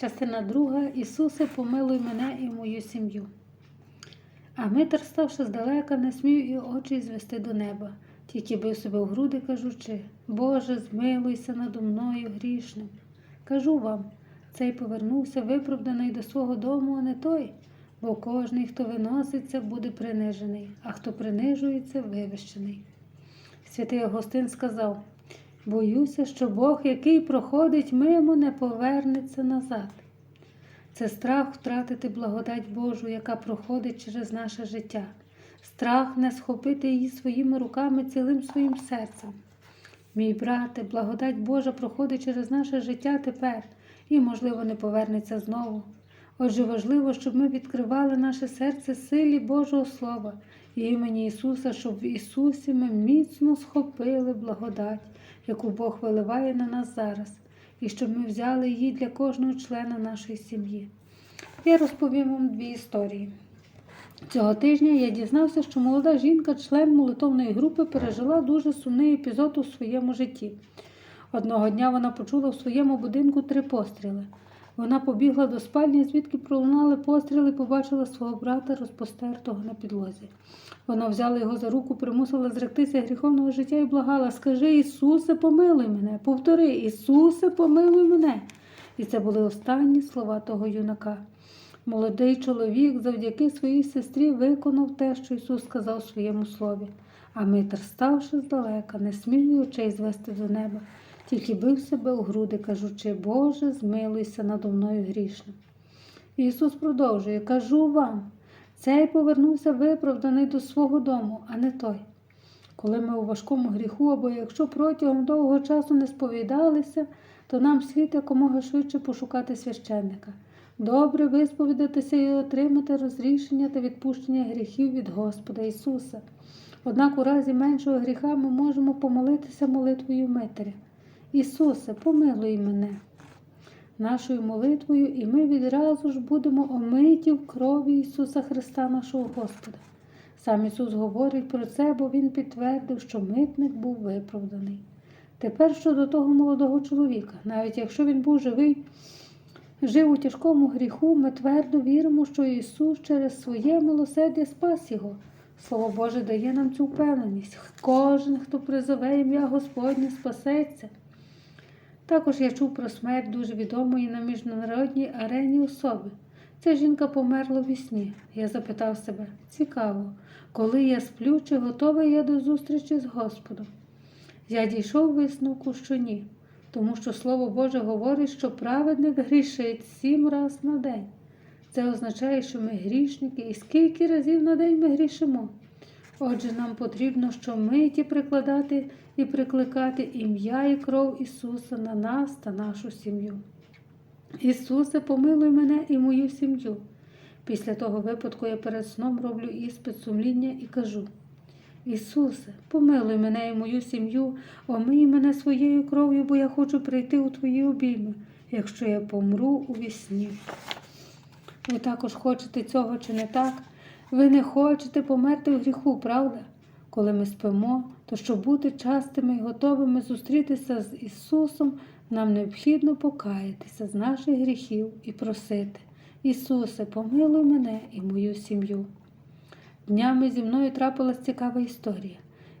Частина друга Ісусе, помилуй мене і мою сім'ю. А Митр, ставши здалека, не смів і очі звести до неба, тільки бив себе в груди, кажучи Боже, змилуйся надо мною грішним. Кажу вам, цей повернувся виправданий до свого дому, а не той, бо кожний, хто виноситься, буде принижений, а хто принижується, вивищений. Святий Агостин сказав Боюся, що Бог, який проходить мимо, не повернеться назад. Це страх втратити благодать Божу, яка проходить через наше життя, страх не схопити її своїми руками цілим своїм серцем. Мій брате, благодать Божа проходить через наше життя тепер і, можливо, не повернеться знову. Отже, важливо, щоб ми відкривали наше серце силі Божого Слова і імені Ісуса, щоб в Ісусі ми міцно схопили благодать, яку Бог виливає на нас зараз, і щоб ми взяли її для кожного члена нашої сім'ї. Я розповім вам дві історії. Цього тижня я дізнався, що молода жінка, член молитовної групи, пережила дуже сумний епізод у своєму житті. Одного дня вона почула в своєму будинку три постріли. Вона побігла до спальні, звідки пролунали постріли побачила свого брата, розпостертого на підлозі. Вона взяла його за руку, примусила зректися гріховного життя і благала Скажи, Ісусе, помилуй мене, повтори, Ісусе, помилуй мене. І це були останні слова того юнака. Молодий чоловік завдяки своїй сестрі виконав те, що Ісус сказав своєму слові. А Митр, ставши здалека, не смів очей звести до неба, тільки бив себе у груди, кажучи, Боже, змилуйся надо мною грішним. Ісус продовжує, кажу вам, цей повернувся виправданий до свого дому, а не той. Коли ми у важкому гріху, або якщо протягом довгого часу не сповідалися, то нам слід якомога швидше пошукати священника. Добре висповідатися і отримати розрішення та відпущення гріхів від Господа Ісуса. Однак у разі меншого гріха ми можемо помолитися молитвою Митаря. Ісусе, помилуй мене. Нашою молитвою, і ми відразу ж будемо омиті в крові Ісуса Христа, нашого Господа. Сам Ісус говорить про це, бо Він підтвердив, що митник був виправданий. Тепер щодо того молодого чоловіка, навіть якщо він був живий, жив у тяжкому гріху, ми твердо віримо, що Ісус через своє милосердя спас його. Слово Боже дає нам цю впевненість. Кожен, хто призове ім'я Господнє, спасеться. Також я чув про смерть дуже відомої на міжнародній арені особи. Ця жінка померла в сні. Я запитав себе, цікаво, коли я сплю, чи готовий я до зустрічі з Господом? Я дійшов висновку, що ні, тому що Слово Боже говорить, що праведник грішить сім раз на день. Це означає, що ми грішники, і скільки разів на день ми грішимо. Отже, нам потрібно щомиті прикладати і прикликати ім'я і кров Ісуса на нас та нашу сім'ю. Ісусе, помилуй мене і мою сім'ю. Після того випадку я перед сном роблю іспит сумління і кажу: Ісусе, помилуй мене і мою сім'ю, омий мене своєю кров'ю, бо я хочу прийти у Твої обійми, якщо я помру у вісні. Ви також хочете цього чи не так? Ви не хочете померти в гріху, правда? Коли ми спимо, то щоб бути частими і готовими зустрітися з Ісусом, нам необхідно покаятися з наших гріхів і просити. Ісусе, помилуй мене і мою сім'ю. Днями зі мною трапилась цікава історія.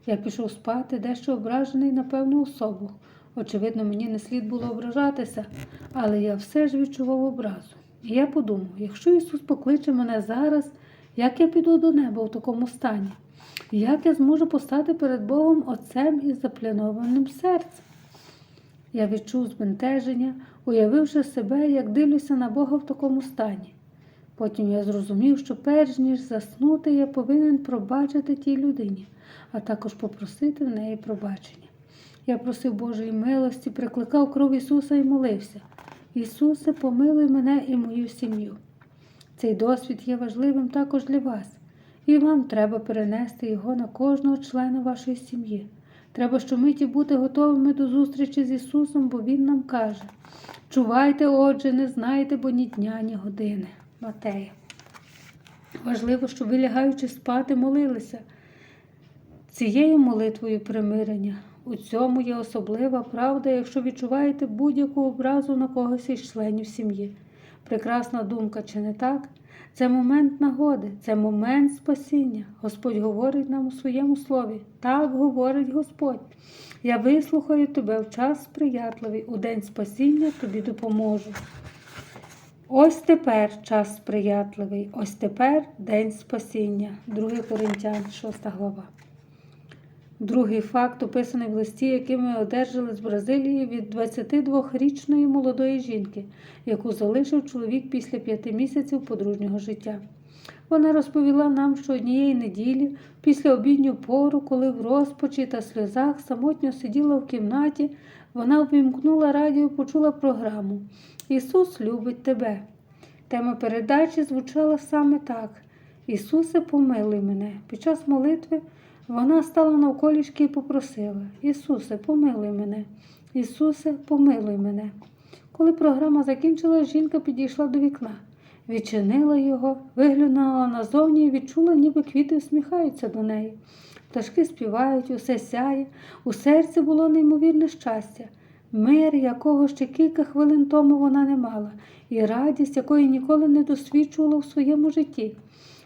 Я пішов спати, дещо ображений на певну особу. Очевидно, мені не слід було ображатися, але я все ж відчував образу. І я подумав, якщо Ісус покличе мене зараз, як я піду до неба в такому стані? Як я зможу постати перед Богом Отцем із заплянованим серцем? Я відчув збентеження, уявивши себе, як дивлюся на Бога в такому стані. Потім я зрозумів, що перш ніж заснути, я повинен пробачити тій людині, а також попросити в неї пробачення. Я просив Божої милості, прикликав кров Ісуса і молився. Ісусе, помилуй мене і мою сім'ю. Цей досвід є важливим також для вас, і вам треба перенести його на кожного члена вашої сім'ї. Треба щомиті бути готовими до зустрічі з Ісусом, бо Він нам каже: Чувайте, отже, не знаєте, бо ні дня, ні години. Матея. Важливо, щоб ви лягаючи спати, молилися цією молитвою примирення. У цьому є особлива правда, якщо відчуваєте будь-яку образу на когось із членів сім'ї. Прекрасна думка, чи не так? Це момент нагоди, це момент спасіння. Господь говорить нам у своєму слові. Так говорить Господь. Я вислухаю тебе в час сприятливий, у день спасіння тобі допоможу. Ось тепер час сприятливий, ось тепер день спасіння. 2 Коринтян, 6 глава. Другий факт описаний в листі, який ми одержали з Бразилії від 22-річної молодої жінки, яку залишив чоловік після п'яти місяців подружнього життя. Вона розповіла нам, що однієї неділі, після обідню пору, коли в розпачі та сльозах самотньо сиділа в кімнаті, вона увімкнула радіо почула програму Ісус любить тебе. Тема передачі звучала саме так: Ісусе, помилуй мене. Під час молитви вона стала навколішки і попросила: Ісусе, помилуй мене, Ісусе, помилуй мене. Коли програма закінчилась, жінка підійшла до вікна, відчинила його, виглянула назовні і відчула, ніби квіти усміхаються до неї. Пташки співають, усе сяє, у серці було неймовірне щастя, мир, якого ще кілька хвилин тому вона не мала, і радість, якої ніколи не досвідчувала в своєму житті,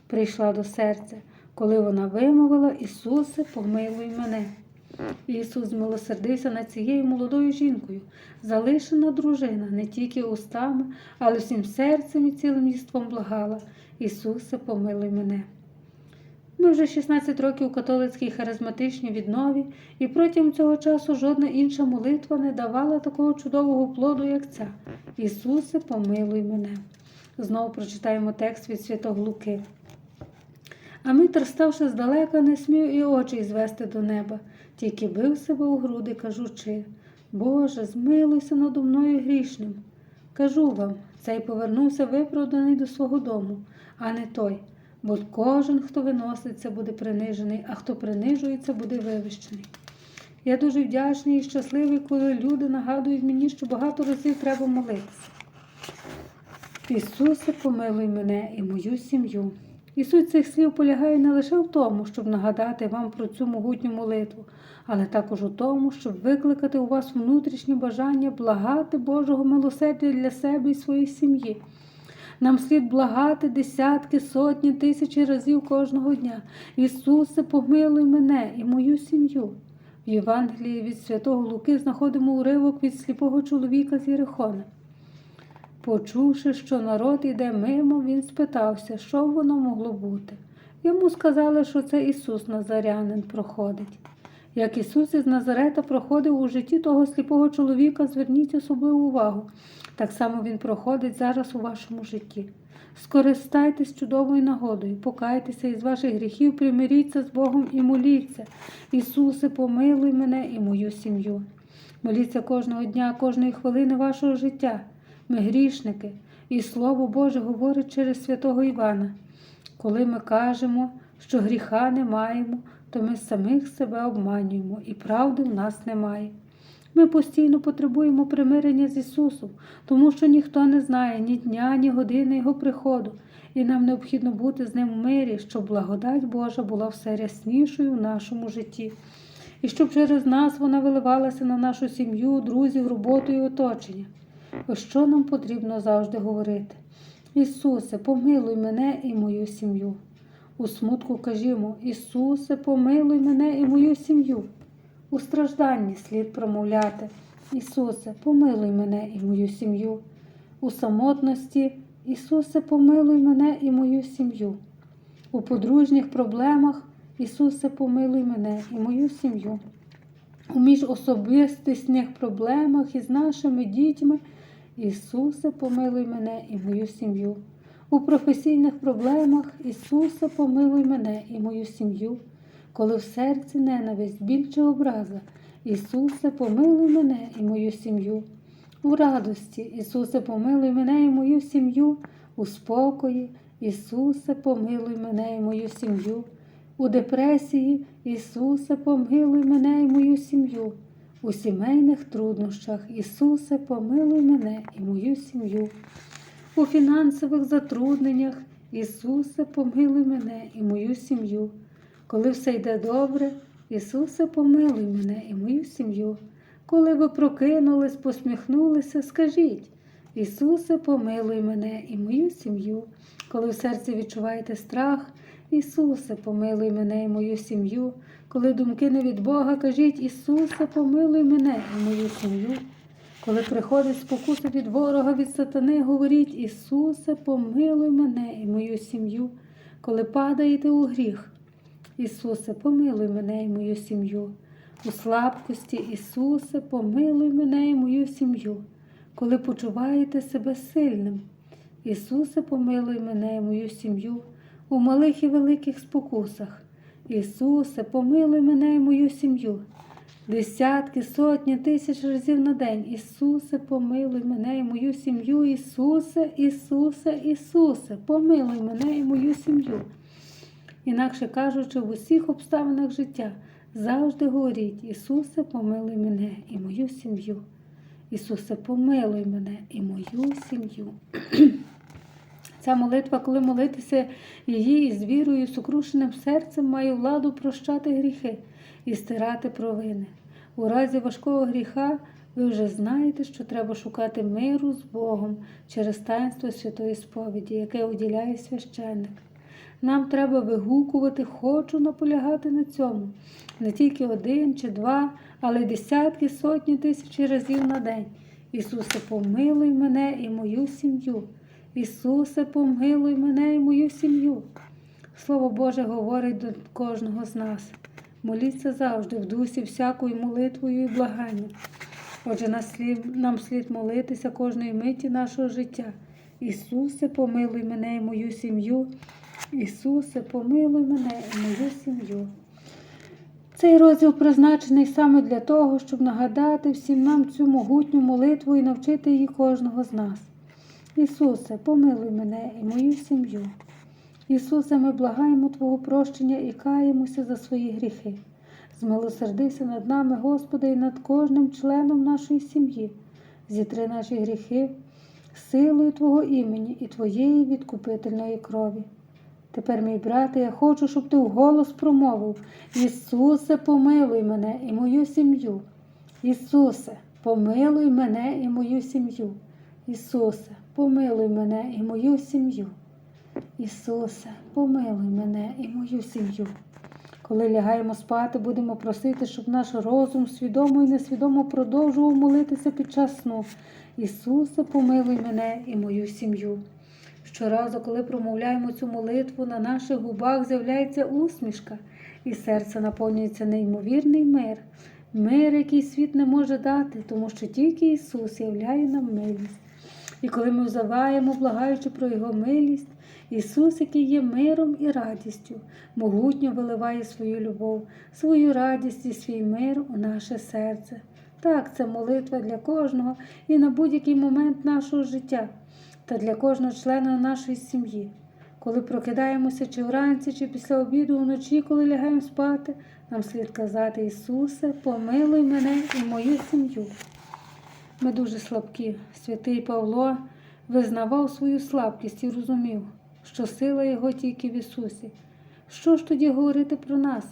прийшла до серця коли вона вимовила Ісусе, помилуй мене. Ісус змилосердився над цією молодою жінкою, залишена дружина не тільки устами, але всім серцем і цілим їством благала. Ісусе, помилуй мене. Ми вже 16 років у католицькій харизматичній віднові, і протягом цього часу жодна інша молитва не давала такого чудового плоду, як ця. Ісусе, помилуй мене. Знову прочитаємо текст від Святого Луки. А Митр, ставши здалека, не смів і очі звести до неба, тільки бив себе у груди, кажучи Боже, змилуйся надо мною грішним. Кажу вам, цей повернувся виправданий до свого дому, а не той, бо кожен, хто виноситься, буде принижений, а хто принижується, буде вивищений. Я дуже вдячний і щасливий, коли люди нагадують мені, що багато разів треба молитися. Ісусе, помилуй мене і мою сім'ю. І суть цих слів полягає не лише в тому, щоб нагадати вам про цю могутню молитву, але також у тому, щоб викликати у вас внутрішнє бажання благати Божого милосердя для себе і своєї сім'ї. Нам слід благати десятки, сотні, тисячі разів кожного дня. Ісусе, помилуй мене і мою сім'ю. В Євангелії від Святого Луки знаходимо уривок від сліпого чоловіка з Єрихона. Почувши, що народ іде мимо, він спитався, що воно могло бути. Йому сказали, що це Ісус Назарянин проходить. Як Ісус із Назарета проходив у житті того сліпого чоловіка, зверніть особливу увагу. Так само Він проходить зараз у вашому житті. Скористайтесь чудовою нагодою, покайтеся із ваших гріхів, примиріться з Богом і моліться. Ісусе, помилуй мене і мою сім'ю. Моліться кожного дня, кожної хвилини вашого життя. Ми грішники, і Слово Боже говорить через святого Івана. Коли ми кажемо, що гріха не маємо, то ми самих себе обманюємо, і правди в нас немає. Ми постійно потребуємо примирення з Ісусом, тому що ніхто не знає ні дня, ні години Його приходу, і нам необхідно бути з ним в мирі, щоб благодать Божа була все ряснішою в нашому житті, і щоб через нас вона виливалася на нашу сім'ю, друзів, роботу і оточення. Що нам потрібно завжди говорити. Ісусе, помилуй мене і мою сім'ю. У смутку кажімо, Ісусе, помилуй мене і мою сім'ю. У стражданні слід промовляти. Ісусе, помилуй мене і мою сім'ю. У самотності, Ісусе, помилуй мене і мою сім'ю. У подружніх проблемах, Ісусе, помилуй мене і мою сім'ю. У міжособистісних проблемах із нашими дітьми. Ісусе, помилуй мене і мою сім'ю. У професійних проблемах Ісусе, помилуй мене і мою сім'ю. Коли в серці ненависть, біль чи образа, Ісусе, помилуй мене і мою сім'ю. У радості, Ісусе, помилуй мене і мою сім'ю, у спокої, Ісусе, помилуй мене і мою сім'ю. У депресії, Ісусе, помилуй мене і мою сім'ю у сімейних труднощах. Ісусе, помилуй мене і мою сім'ю. У фінансових затрудненнях, Ісусе, помилуй мене і мою сім'ю. Коли все йде добре, Ісусе, помилуй мене і мою сім'ю. Коли ви прокинулись, посміхнулися, скажіть, Ісусе, помилуй мене і мою сім'ю. Коли в серці відчуваєте страх, Ісусе, помилуй мене і мою сім'ю. Коли думки не від Бога, кажіть Ісусе, помилуй мене і мою сім'ю. Коли приходить спокуса від ворога, від сатани, говоріть Ісусе, помилуй мене і мою сім'ю. Коли падаєте у гріх, Ісусе, помилуй мене і мою сім'ю. У слабкості, Ісусе, помилуй мене і мою сім'ю. Коли почуваєте себе сильним, Ісусе, помилуй мене і мою сім'ю. У малих і великих спокусах. Ісусе, помилуй мене і мою сім'ю. Десятки, сотні, тисяч разів на день. Ісусе, помилуй мене і мою сім'ю. Ісусе, Ісусе, Ісусе, помилуй мене і мою сім'ю. Інакше кажучи, в усіх обставинах життя завжди говоріть: Ісусе, помилуй мене і мою сім'ю. Ісусе, помилуй мене і мою сім'ю. Ця молитва, коли молитися її із вірою, сукрушеним серцем, має владу прощати гріхи і стирати провини. У разі важкого гріха ви вже знаєте, що треба шукати миру з Богом через таїнство святої сповіді, яке уділяє священник. Нам треба вигукувати, хочу наполягати на цьому. Не тільки один чи два, але десятки, сотні тисячі разів на день. Ісусе, помилуй мене і мою сім'ю. Ісусе, помилуй мене і мою сім'ю. Слово Боже говорить до кожного з нас. Моліться завжди в дусі всякою молитвою і благанням. Отже, нам слід молитися кожної миті нашого життя. Ісусе, помилуй мене і мою сім'ю. Ісусе, помилуй мене і мою сім'ю. Цей розділ призначений саме для того, щоб нагадати всім нам цю могутню молитву і навчити її кожного з нас. Ісусе, помилуй мене і мою сім'ю. Ісусе, ми благаємо Твого прощення і каємося за свої гріхи. Змилосердися над нами, Господи, і над кожним членом нашої сім'ї. Зітри наші гріхи силою Твого імені і Твоєї відкупительної крові. Тепер, мій брате, я хочу, щоб ти вголос промовив Ісусе, помилуй мене і мою сім'ю. Ісусе, помилуй мене і мою сім'ю. Ісусе, помилуй мене і мою сім'ю. Ісусе, помилуй мене і мою сім'ю. Коли лягаємо спати, будемо просити, щоб наш розум свідомо і несвідомо продовжував молитися під час сну. Ісусе, помилуй мене і мою сім'ю. Щоразу, коли промовляємо цю молитву, на наших губах з'являється усмішка, і серце наповнюється неймовірний мир, мир, який світ не може дати, тому що тільки Ісус являє нам милість. І коли ми взиваємо, благаючи про Його милість, Ісус, який є миром і радістю, могутньо виливає свою любов, свою радість і свій мир у наше серце. Так, це молитва для кожного і на будь-який момент нашого життя та для кожного члена нашої сім'ї. Коли прокидаємося чи вранці, чи після обіду вночі, коли лягаємо спати, нам слід казати Ісусе, помилуй мене і мою сім'ю. Ми дуже слабкі. Святий Павло визнавав свою слабкість і розумів, що сила його тільки в Ісусі. Що ж тоді говорити про нас?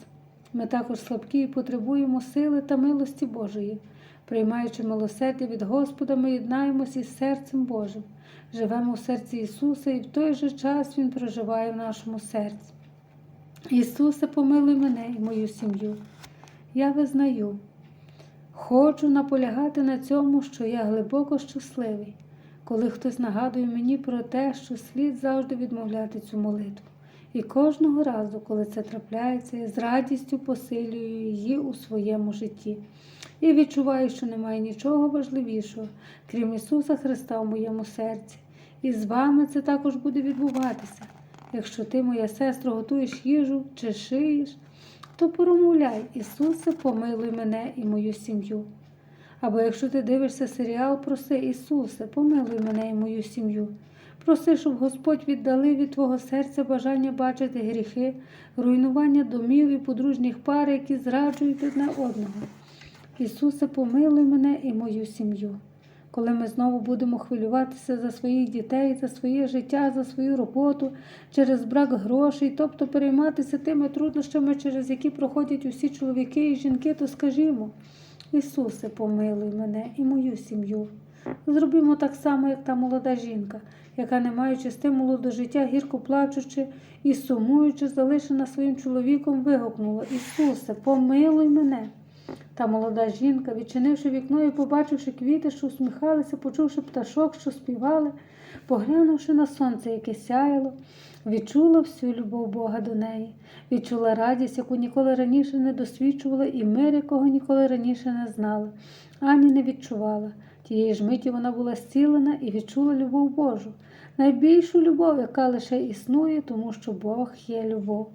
Ми також слабкі і потребуємо сили та милості Божої. Приймаючи милосердя від Господа, ми єднаємося із серцем Божим, живемо в серці Ісуса, і в той же час Він проживає в нашому серці. Ісусе, помилуй мене і мою сім'ю. Я визнаю, хочу наполягати на цьому, що я глибоко щасливий, коли хтось нагадує мені про те, що слід завжди відмовляти цю молитву. І кожного разу, коли це трапляється, я з радістю посилюю її у своєму житті. І відчуваю, що немає нічого важливішого, крім Ісуса Христа у моєму серці. І з вами це також буде відбуватися. Якщо ти, моя сестра, готуєш їжу чи шиєш, то промовляй, Ісусе, помилуй мене і мою сім'ю. Або якщо ти дивишся серіал, проси Ісусе, помилуй мене і мою сім'ю. Проси, щоб Господь віддалив від твого серця бажання бачити гріхи, руйнування домів і подружніх пар, які зраджують одне одного. Ісусе, помилуй мене і мою сім'ю. Коли ми знову будемо хвилюватися за своїх дітей, за своє життя, за свою роботу, через брак грошей, тобто перейматися тими труднощами, через які проходять усі чоловіки і жінки, то скажімо, Ісусе, помилуй мене і мою сім'ю. Зробімо так само, як та молода жінка, яка, не маючи стимулу до життя, гірко плачучи і сумуючи, залишена своїм чоловіком, вигукнула Ісусе, помилуй мене. Та молода жінка, відчинивши вікно і побачивши квіти, що усміхалися, почувши пташок, що співали, поглянувши на сонце, яке сяяло, відчула всю любов Бога до неї, відчула радість, яку ніколи раніше не досвідчувала, і мир, якого ніколи раніше не знала, ані не відчувала. Тієї ж миті вона була зцілена і відчула любов Божу, найбільшу любов, яка лише існує, тому що Бог є любов.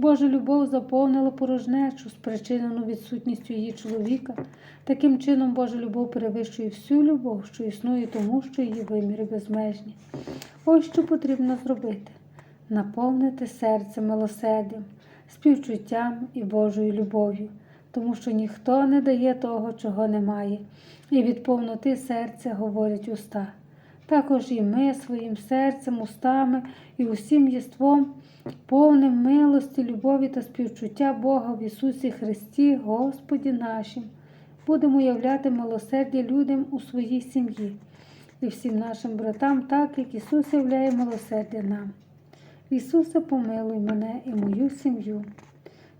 Божа любов заповнила порожнечу, спричинену відсутністю її чоловіка. Таким чином, Божа любов перевищує всю любов, що існує, тому що її виміри безмежні. Ось що потрібно зробити: наповнити серце милосердям, співчуттям і Божою любов'ю, тому що ніхто не дає того, чого немає, і від повноти серця говорять уста. Також і ми своїм серцем, устами і усім єством, повним милості, любові та співчуття Бога в Ісусі Христі, Господі нашим, будемо являти милосердя людям у своїй сім'ї і всім нашим братам, так як Ісус являє милосердя нам. Ісусе, помилуй мене і мою сім'ю.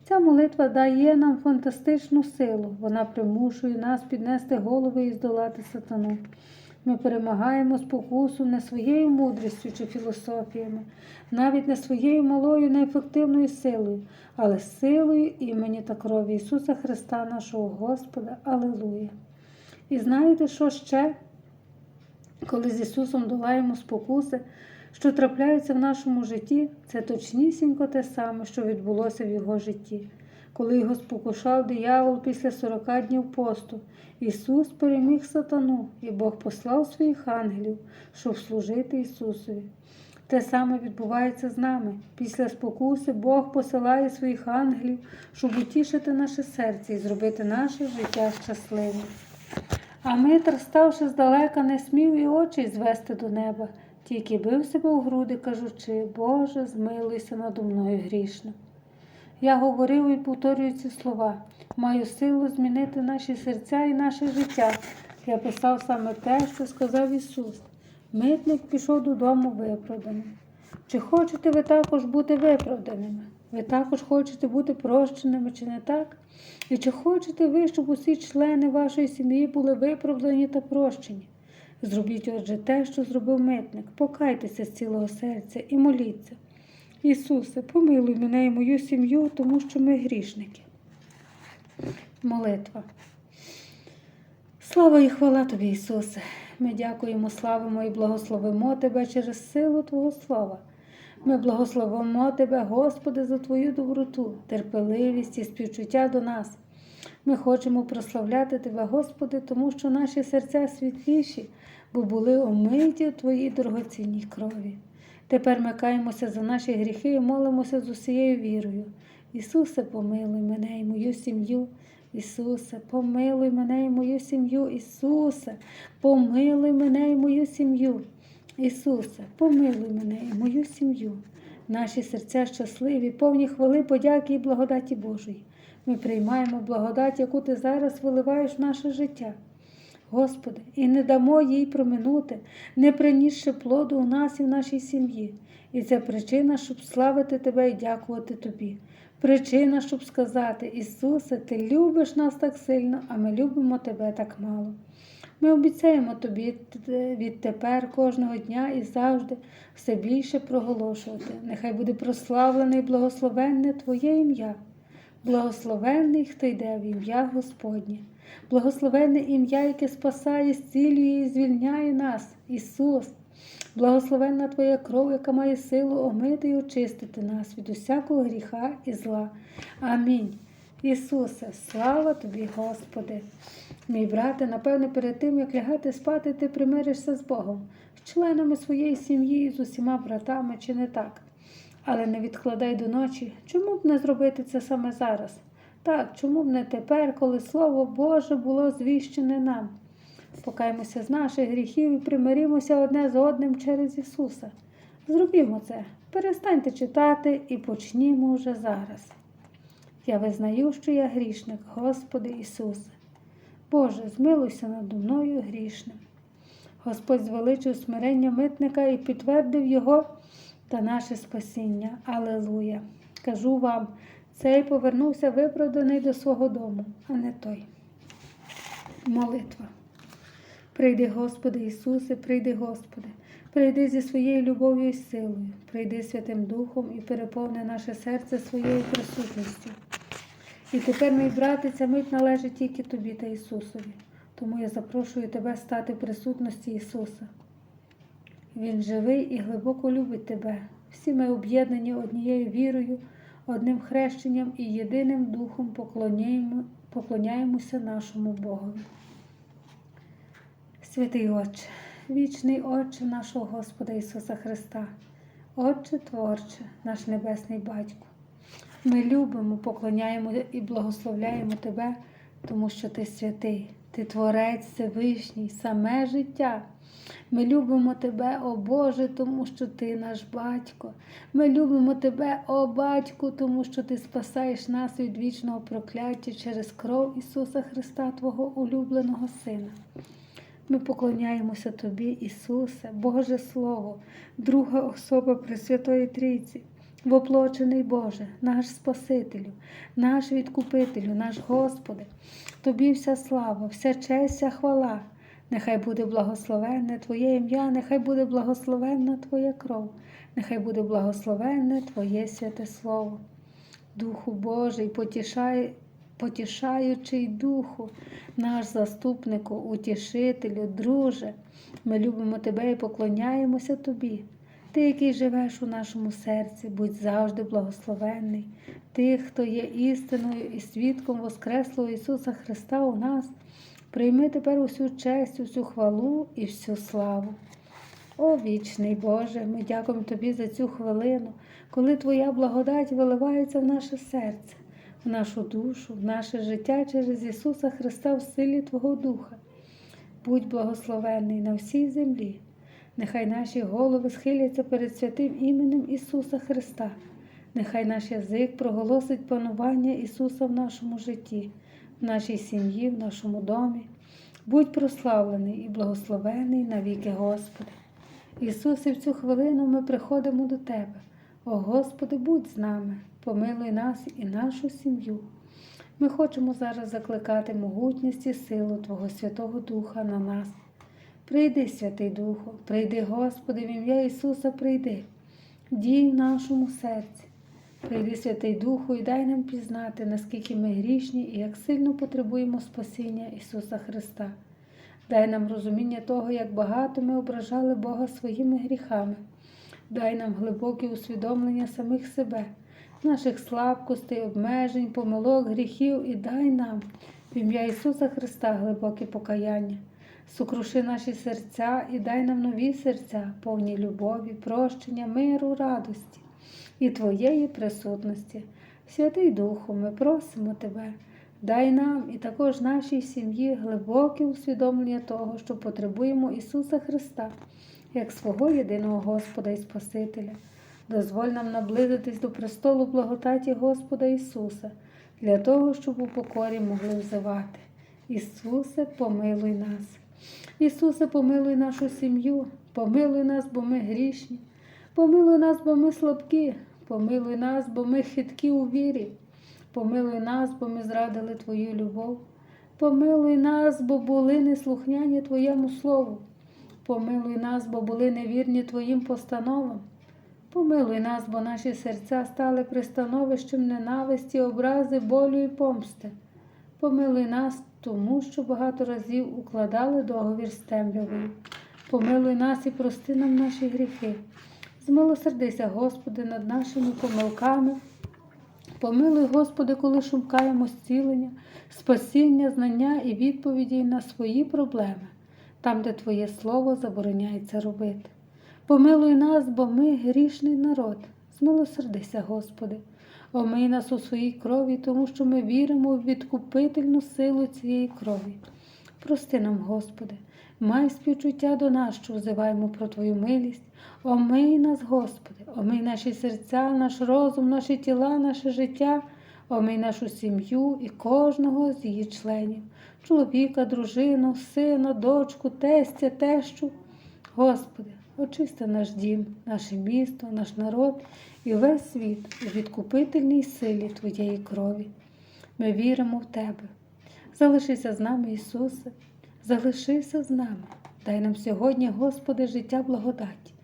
Ця молитва дає нам фантастичну силу. Вона примушує нас піднести голови і здолати сатану. Ми перемагаємо спокусу не своєю мудрістю чи філософіями, навіть не своєю малою неефективною силою, але силою імені та крові Ісуса Христа, нашого Господа. Аллилуйя! І знаєте, що ще? Коли з Ісусом долаємо спокуси, що трапляються в нашому житті, це точнісінько те саме, що відбулося в Його житті. Коли його спокушав диявол після 40 днів посту, Ісус переміг сатану, і Бог послав своїх ангелів, щоб служити Ісусові. Те саме відбувається з нами. Після спокуси Бог посилає своїх ангелів, щоб утішити наше серце і зробити наше життя щасливим. А Митр, ставши здалека, не смів і очі звести до неба, тільки бив себе у груди, кажучи, Боже, змилуйся надо мною грішним. Я говорив і повторюю ці слова. Маю силу змінити наші серця і наше життя. Я писав саме те, що сказав Ісус. Митник пішов додому виправданим. Чи хочете ви також бути виправданими? Ви також хочете бути прощеними, чи не так? І чи хочете ви, щоб усі члени вашої сім'ї були виправдані та прощені? Зробіть отже те, що зробив митник, покайтеся з цілого серця і моліться. Ісусе, помилуй мене і мою сім'ю, тому що ми грішники. Молитва. Слава і хвала тобі, Ісусе! Ми дякуємо, славимо і благословимо Тебе через силу Твого слова. Ми благословимо Тебе, Господи, за Твою доброту, терпеливість і співчуття до нас. Ми хочемо прославляти Тебе, Господи, тому що наші серця світліші, бо були омиті у Твоїй дорогоцінній крові. Тепер ми каємося за наші гріхи і молимося з усією вірою. Ісусе, помилуй мене і мою сім'ю. Ісусе, помилуй мене і мою сім'ю. Ісусе, помилуй мене і мою сім'ю. Ісусе, помилуй мене і мою сім'ю. Наші серця щасливі, повні хвали, подяки і благодаті Божої. Ми приймаємо благодать, яку Ти зараз виливаєш в наше життя. Господи, і не дамо їй проминути, не принісши плоду у нас і в нашій сім'ї. І це причина, щоб славити Тебе і дякувати Тобі. Причина, щоб сказати, Ісусе, Ти любиш нас так сильно, а ми любимо Тебе так мало. Ми обіцяємо Тобі відтепер кожного дня і завжди все більше проголошувати. Нехай буде прославлене і благословенне Твоє ім'я. Благословенний, хто йде в ім'я Господнє. Благословенне ім'я, яке спасає, зцілює і звільняє нас, Ісус. Благословенна Твоя кров, яка має силу омити і очистити нас від усякого гріха і зла. Амінь. Ісусе, слава тобі, Господи. Мій брате, напевне, перед тим, як лягати спати, ти примиришся з Богом, з членами своєї сім'ї з усіма братами, чи не так? Але не відкладай до ночі, чому б не зробити це саме зараз? Так, чому б не тепер, коли Слово Боже було звіщене нам? Покаємося з наших гріхів і примиримося одне з одним через Ісуса. Зробімо це, перестаньте читати і почнімо вже зараз. Я визнаю, що я грішник, Господи Ісусе. Боже, змилуйся надо мною грішним. Господь звеличив смирення митника і підтвердив його та наше спасіння. Алелуя! Кажу вам, цей повернувся виправданий до свого дому, а не той. Молитва. Прийди, Господи Ісусе, прийди, Господи, прийди зі своєю любов'ю і силою, прийди Святим Духом і переповни наше серце своєю присутністю. І тепер, мій брате, ця мить належить тільки тобі та Ісусові. Тому я запрошую тебе стати в присутності Ісуса. Він живий і глибоко любить тебе. Всі ми об'єднані однією вірою, одним хрещенням і єдиним духом поклоняємо, поклоняємося нашому Богові. Святий Отче, вічний Отче нашого Господа Ісуса Христа, Отче Творче, наш Небесний Батько. Ми любимо, поклоняємо і благословляємо Тебе, тому що Ти святий, Ти Творець Всевишній, саме життя. Ми любимо Тебе, о Боже, тому що Ти наш батько. Ми любимо Тебе, о Батьку, тому що Ти спасаєш нас від вічного прокляття через кров Ісуса Христа, Твого улюбленого Сина. Ми поклоняємося Тобі, Ісусе, Боже Слово, друга особа Пресвятої Трійці, воплочений Боже, наш Спасителю, наш Відкупителю, наш Господи. Тобі вся слава, вся честь, вся хвала. Нехай буде благословенне Твоє ім'я, нехай буде благословенна Твоя кров, нехай буде благословенне Твоє святе Слово. Духу Божий, потішай, потішаючий Духу, наш заступнику, утішителю, друже. Ми любимо Тебе і поклоняємося Тобі. Ти, який живеш у нашому серці, будь завжди благословенний. Ти, хто є істиною і свідком Воскреслого Ісуса Христа у нас, прийми тепер усю честь, усю хвалу і всю славу. О вічний Боже, ми дякуємо Тобі за цю хвилину, коли Твоя благодать виливається в наше серце, в нашу душу, в наше життя через Ісуса Христа в силі Твого Духа. Будь благословенний на всій землі. Нехай наші голови схиляться перед святим іменем Ісуса Христа. Нехай наш язик проголосить панування Ісуса в нашому житті, в нашій сім'ї, в нашому домі. Будь прославлений і благословений навіки Господи. Ісусе, в цю хвилину ми приходимо до Тебе. О Господи, будь з нами, помилуй нас і нашу сім'ю. Ми хочемо зараз закликати могутність і силу Твого Святого Духа на нас. Прийди, Святий Духу, прийди, Господи, в ім'я Ісуса, прийди, дій в нашому серці. Прийди, Святий Духу, і дай нам пізнати, наскільки ми грішні і як сильно потребуємо спасіння Ісуса Христа. Дай нам розуміння того, як багато ми ображали Бога своїми гріхами. Дай нам глибоке усвідомлення самих себе, наших слабкостей, обмежень, помилок, гріхів і дай нам в ім'я Ісуса Христа глибоке покаяння. Сукруши наші серця і дай нам нові серця, повні любові, прощення, миру, радості і Твоєї присутності. Святий Духу, ми просимо Тебе, дай нам і також нашій сім'ї глибоке усвідомлення того, що потребуємо Ісуса Христа, як свого єдиного Господа і Спасителя. Дозволь нам наблизитись до престолу благодаті Господа Ісуса, для того, щоб у покорі могли взивати. Ісусе, помилуй нас. Ісусе, помилуй нашу сім'ю, помилуй нас, бо ми грішні, помилуй нас, бо ми слабкі, помилуй нас, бо ми хиткі у вірі, помилуй нас, бо ми зрадили Твою любов, помилуй нас, бо були неслухняні Твоєму Слову, помилуй нас, бо були невірні Твоїм постановам. Помилуй нас, бо наші серця стали пристановищем ненависті, образи, болю і помсти. Помилуй нас, тому що багато разів укладали договір з темрявою. Помилуй нас і прости нам наші гріхи. Змилосердися, Господи, над нашими помилками. Помилуй, Господи, коли шукаємо зцілення, спасіння, знання і відповіді на свої проблеми, там, де Твоє Слово забороняється робити. Помилуй нас, бо ми грішний народ. Змилосердися, Господи. Омий нас у своїй крові, тому що ми віримо в відкупительну силу цієї крові. Прости нам, Господи, май співчуття до нас, що взиваємо про Твою милість. Омий нас, Господи, омий наші серця, наш розум, наші тіла, наше життя, омий нашу сім'ю і кожного з її членів, чоловіка, дружину, сина, дочку, тестя, тещу. Господи, очисти наш дім, наше місто, наш народ і весь світ у відкупительній силі Твоєї крові. Ми віримо в Тебе. Залишися з нами, Ісусе, залишися з нами. Дай нам сьогодні, Господи, життя благодаті.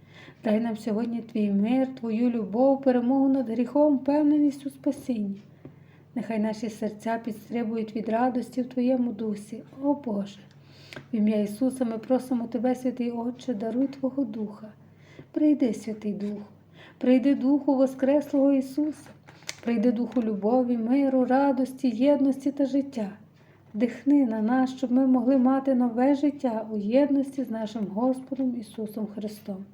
Дай нам сьогодні Твій мир, Твою любов, перемогу над гріхом, впевненість у спасінні. Нехай наші серця підстрибують від радості в Твоєму дусі, о Боже. В ім'я Ісуса ми просимо Тебе, святий Отче, даруй Твого Духа. Прийди, Святий Дух, прийди Духу Воскреслого Ісуса, прийди Духу любові, миру, радості, єдності та життя. Дихни на нас, щоб ми могли мати нове життя у єдності з нашим Господом Ісусом Христом.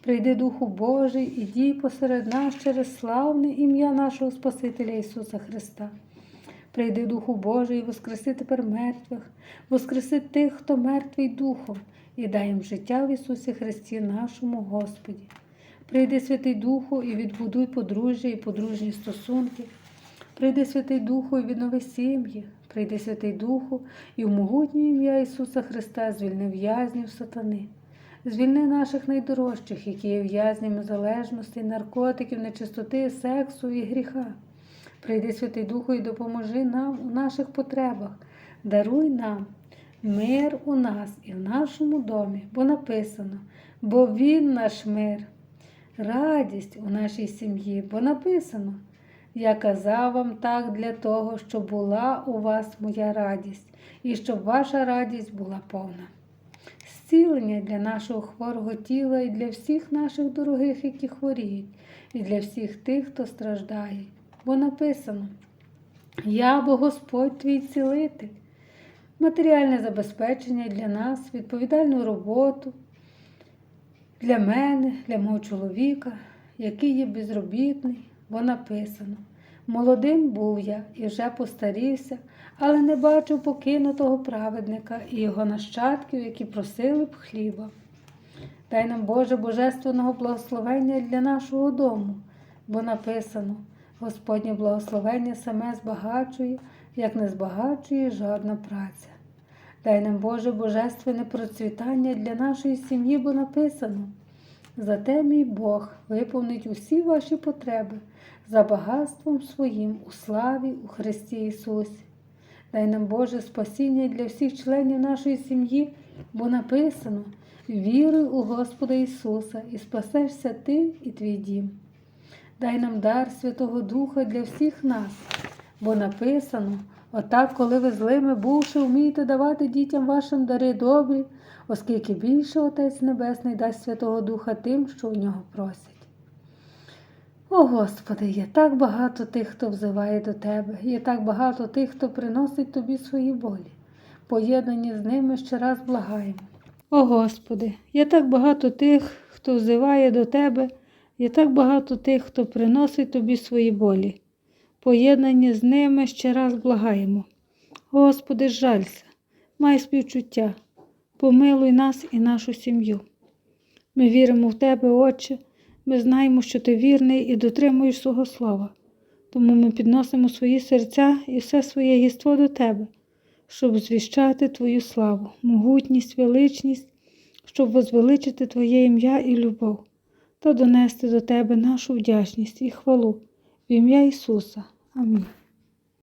Прийди Духу Божий і дій посеред нас через славне ім'я нашого Спасителя Ісуса Христа. Прийди Духу Божий, і воскреси тепер мертвих, воскреси тих, хто мертвий духом, і дай їм життя в Ісусі Христі, нашому Господі. Прийди, Святий Духу, і відбудуй подружжя і подружні стосунки. Прийди, Святий Духу, і віднови сім'ї. Прийди, Святий Духу, і в могутнє ім'я Ісуса Христа звільни в'язнів сатани. Звільни наших найдорожчих, які є в'язнями залежності, наркотиків, нечистоти, сексу і гріха. Прийди, Святий Духу, і допоможи нам у наших потребах. Даруй нам мир у нас і в нашому домі, бо написано, бо Він наш мир, радість у нашій сім'ї, бо написано. Я казав вам так для того, щоб була у вас моя радість, і щоб ваша радість була повна. Зцілення для нашого хворого тіла і для всіх наших дорогих, які хворіють, і для всіх тих, хто страждає. Бо написано: Я бо Господь твій цілитель, матеріальне забезпечення для нас, відповідальну роботу для мене, для мого чоловіка, який є безробітний, бо написано. Молодим був я і вже постарівся, але не бачив покинутого праведника і його нащадків, які просили б хліба. Дай нам Боже Божественного благословення для нашого дому, бо написано Господнє благословення саме збагачує, як не збагачує жодна праця. Дай нам Боже Божественне процвітання для нашої сім'ї, бо написано. Зате мій Бог виповнить усі ваші потреби за багатством своїм у славі у Христі Ісусі. Дай нам Боже спасіння для всіх членів нашої сім'ї, бо написано: віруй у Господа Ісуса і спасешся ти і твій дім. Дай нам дар Святого Духа для всіх нас, бо написано: отак, коли ви злими, бувши, вмієте давати дітям вашим дари добрі, оскільки більше Отець Небесний дасть Святого Духа тим, що у нього просять. О Господи, є так багато тих, хто взиває до Тебе, є так багато тих, хто приносить Тобі свої болі. Поєднані з ними ще раз благаємо. О Господи, є так багато тих, хто взиває до Тебе, є так багато тих, хто приносить Тобі свої болі. Поєднані з ними ще раз благаємо. Господи, жалься, май співчуття, помилуй нас і нашу сім'ю. Ми віримо в Тебе, Отче. Ми знаємо, що ти вірний і дотримуєш свого слова, тому ми підносимо свої серця і все своє єство до тебе, щоб звіщати Твою славу, могутність, величність, щоб возвеличити Твоє ім'я і любов та донести до Тебе нашу вдячність і хвалу в ім'я Ісуса. Амінь.